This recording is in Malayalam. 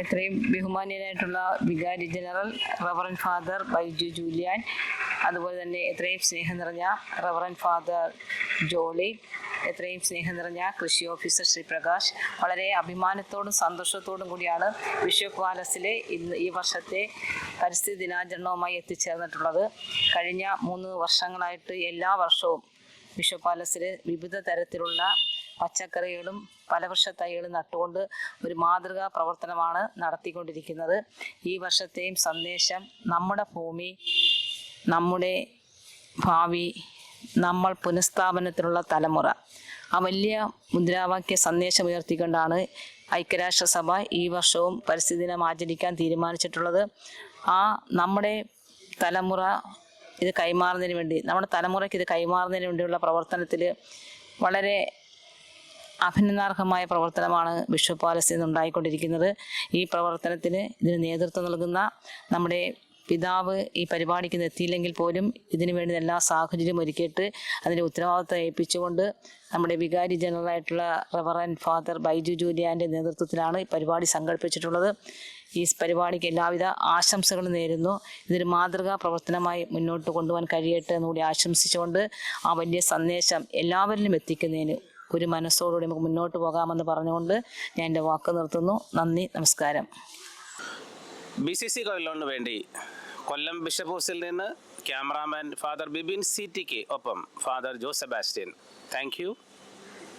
എത്രയും ബഹുമാന്യനായിട്ടുള്ള വികാരി general reverend father Baiju Julian അതുപോലെ തന്നെ എത്രയും സ്നേഹം നിറഞ്ഞ റവറൻ ഫാദർ ജോളി എത്രയും സ്നേഹം നിറഞ്ഞ കൃഷി ഓഫീസർ ശ്രീ പ്രകാശ്. വളരെ അഭിമാനത്തോടും സന്തോഷത്തോടും കൂടിയാണ് ബിഷപ്പ് പാലസിലെ ഇന്ന് ഈ വർഷത്തെ പരിസ്ഥിതി ദിനാചരണവുമായി എത്തിച്ചേർന്നിട്ടുള്ളത്. കഴിഞ്ഞ മൂന്ന് വർഷങ്ങളായിട്ട് എല്ലാ വർഷവും ബിഷപ്പ് പാലസിൽ വിവിധ തരത്തിലുള്ള പച്ചക്കറികളും പലവൃക്ഷ തൈകളും നട്ടുകൊണ്ട് ഒരു മാതൃകാ പ്രവർത്തനമാണ് നടത്തിക്കൊണ്ടിരിക്കുന്നത്. ഈ വർഷത്തെയും സന്ദേശം നമ്മുടെ ഭൂമി നമ്മുടെ ഭാവി നമ്മൾ പുനഃസ്ഥാപനത്തിനുള്ള തലമുറ. ആ വലിയ മുദ്രാവാക്യ സന്ദേശം ഉയർത്തിക്കൊണ്ടാണ് ഐക്യരാഷ്ട്രസഭ ഈ വർഷവും പരിസ്ഥിതി ദിനം ആചരിക്കാൻ തീരുമാനിച്ചിട്ടുള്ളത്. ആ നമ്മുടെ തലമുറ ഇത് കൈമാറുന്നതിന് വേണ്ടി നമ്മുടെ തലമുറയ്ക്ക് ഇത് കൈമാറുന്നതിന് വേണ്ടിയുള്ള പ്രവർത്തനത്തിൽ വളരെ അഭിനന്ദനാർഹമായ പ്രവർത്തനമാണ് ബിഷപ്പ് പാലസിൽ നിന്നുണ്ടായിക്കൊണ്ടിരിക്കുന്നത്. ഈ പ്രവർത്തനത്തിന് ഇതിന് നേതൃത്വം നൽകുന്ന നമ്മുടെ പിതാവ് ഈ പരിപാടിക്ക് എത്തിയില്ലെങ്കിൽ പോലും ഇതിനു വേണ്ടി എല്ലാ സാഹചര്യവും ഒരുക്കിയിട്ട് അതിന്റെ ഉത്തരവാദിത്തം ഏൽപ്പിച്ചുകൊണ്ട് നമ്മുടെ വികാരി ജനറലായിട്ടുള്ള റവറൻ ഫാദർ ബൈജു ജൂലിയാന്റെ നേതൃത്വത്തിലാണ് ഈ പരിപാടി സംഘടിപ്പിച്ചിട്ടുള്ളത്. ഈ പരിപാടിക്ക് എല്ലാവിധ ആശംസകളും നേരുന്നു. ഇതൊരു മാതൃകാ പ്രവർത്തനമായി മുന്നോട്ട് കൊണ്ടുപോകാൻ കഴിയട്ടെ എന്നുകൂടി ആശംസിച്ചുകൊണ്ട് ആ വലിയ സന്ദേശം എല്ലാവരിലും എത്തിക്കുന്നതിന് ഒരു മനസ്സോടുകൂടി നമുക്ക് മുന്നോട്ട് പോകാമെന്ന് പറഞ്ഞുകൊണ്ട് ഞാൻ എന്റെ വാക്ക് നിർത്തുന്നു. നന്ദി നമസ്കാരം. ബി സി സി കൊല്ലോണിന് വേണ്ടി കൊല്ലം ബിഷപ്പ് ഹൗസിൽ നിന്ന് ക്യാമറാമാൻ ഫാദർ ബിബിൻ സി ടിക്ക് ഒപ്പം ഫാദർ ജോസ് സെബാസ്റ്റ്യൻ താങ്ക്